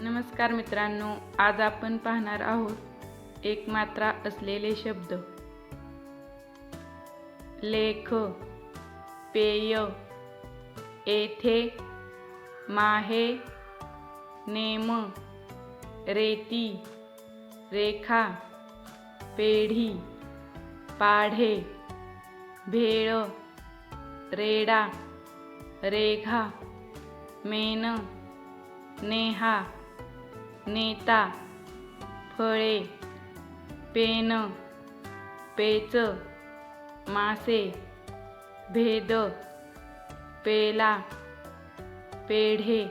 नमस्कार मित्रांनो आज आपण पाहणार आहोत एक मात्रा असलेले शब्द. लेख पेय येथे माहे नेम रेती रेखा पेढी पाढे भेळ रेडा रेघा मेन नेहा नेता फळे पेन पेच मासे भेद पेला पेढे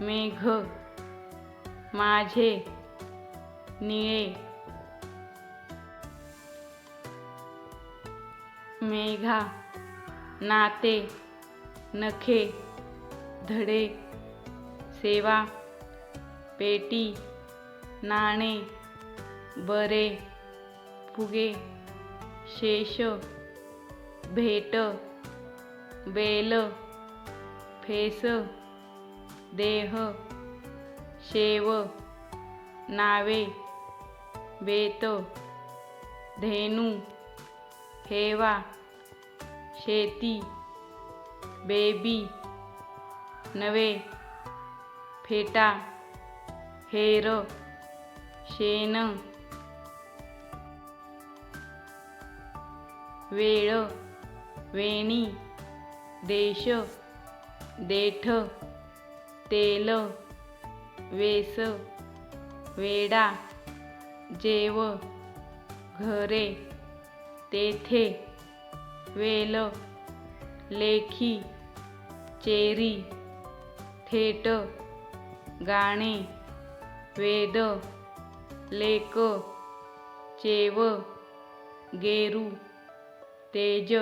मेघ माझे निळे. मेघा नाते नखे धडे सेवा. पेटी नाणे बरे फुगे शेष भेट बेल फेस देह शेव नावे बेत धेनू हेवा शेती बेबी नवे फेटा हेर शेण वेळ वेणी देश देठ तेल वेस वेडा जेव घरे तेथे वेल लेखी चेरी थेट गाणे वेद लेक चेव गेरू तेज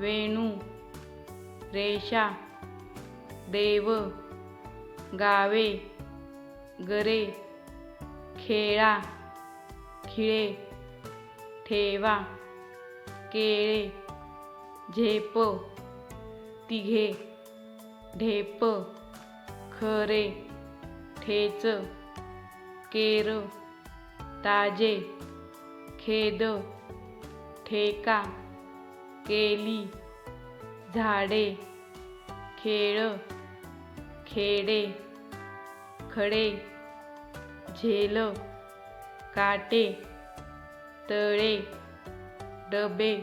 वेणू रेषा देव गावे गरे खेळा खिळे ठेवा केळे झेप तिघे ढेप खरे ठेच केर ताजे खेद ठेका केली झाडे खेळ खेडे खडे झेल काटे तळे डबे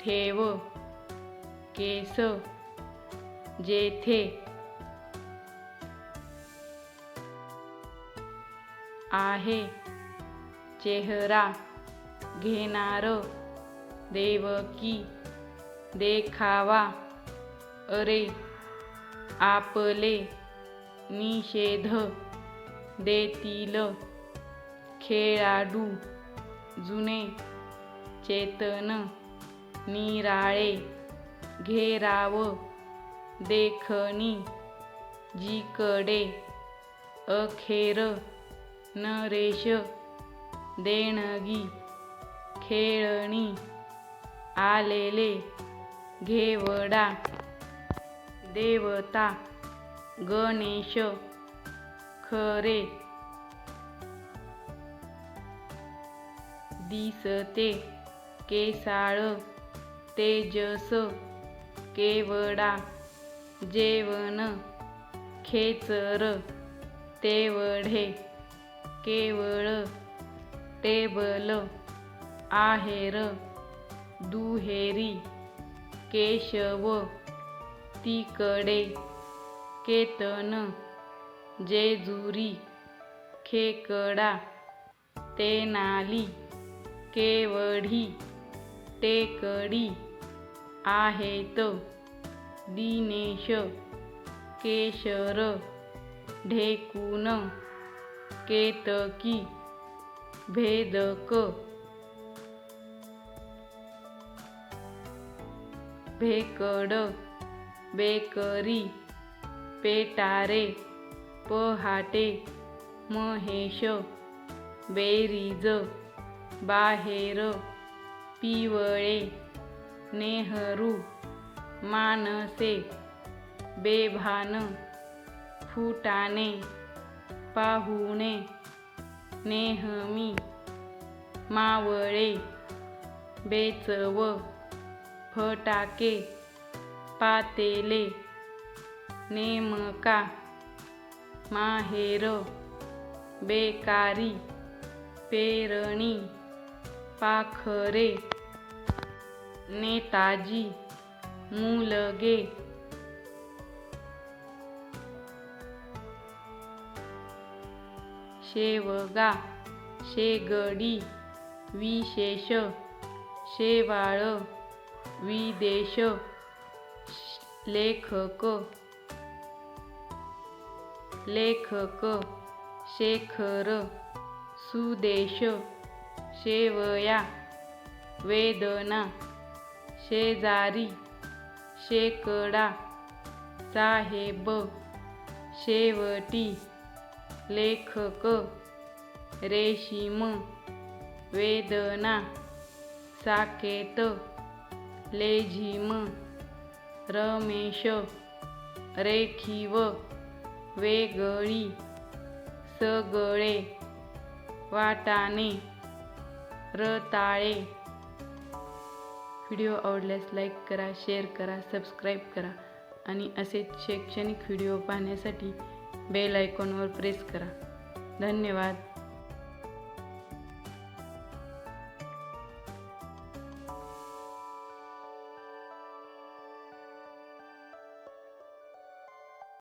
ठेव केस जेथे आहे. चेहरा घेणार देवकी देखावा. अरे आपले निषेध देतील खेळाडू जुने चेतन निराळे. घेराव देखणी जिकडे अखेर नरेश देणगी खेळणी आलेले घेवडा देवता गणेश खरे. दिसते केसाळ तेजस केवडा जेवण खेचर तेवढे. केवळ टेबल आहेर दुहेरी केशव तिकडे केतन जेजुरी खेकडा तेनाली केवढी टेकडी आहेत दिनेश केशर ढेकून केतकी भेदक भेकड बेकरी पेटारे पहाटे महेश बेरीज बाहेर पिवळे नेहरू मानसे बेभान फुटाणे. पाहुणे नेहमी मावळे बेचव फटाके पातेले नेमका माहेर बेकारी पेरणी पाखरे नेताजी मुलगे शेवगा शेगडी विशेष शेवाळ विदेश लेखक लेखक शेखर सुदेश शेवया वेदना शेजारी शेकडा साहेब शेवटी लेखक रेशीम वेदना साकेत लेझिम रमेश रेखीव वेगळी सगळे वाटाणे रताळे. व्हिडिओ आवडल्यास लाईक करा शेअर करा सबस्क्राईब करा आणि असेच शैक्षणिक व्हिडिओ पाहण्यासाठी बेल आयकॉनवर प्रेस करा. धन्यवाद.